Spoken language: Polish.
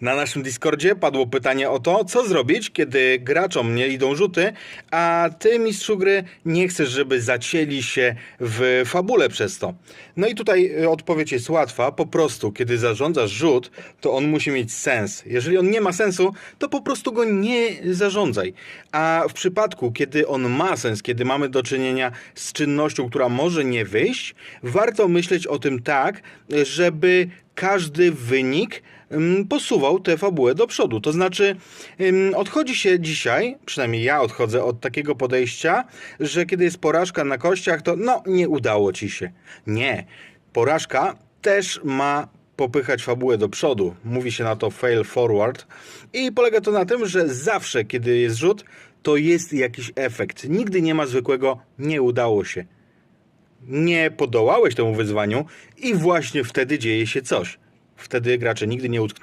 Na naszym Discordzie padło pytanie o to, co zrobić, kiedy graczom nie idą rzuty, a ty, mistrzu gry, nie chcesz, żeby zacięli się w fabule przez to. No i tutaj y, odpowiedź jest łatwa. Po prostu, kiedy zarządzasz rzut, to on musi mieć sens. Jeżeli on nie ma sensu, to po prostu go nie zarządzaj. A w przypadku, kiedy on ma sens, kiedy mamy do czynienia z czynnością, która może nie wyjść, warto myśleć o tym tak, żeby każdy wynik ym, posuwał tę fabułę do przodu. To znaczy, ym, odchodzi się dzisiaj, przynajmniej ja odchodzę od takiego podejścia, że kiedy jest porażka na kościach, to no, nie udało ci się. Nie. Porażka też ma popychać fabułę do przodu. Mówi się na to fail forward. I polega to na tym, że zawsze, kiedy jest rzut, to jest jakiś efekt. Nigdy nie ma zwykłego nie udało się nie podołałeś temu wyzwaniu i właśnie wtedy dzieje się coś. Wtedy gracze nigdy nie utkną.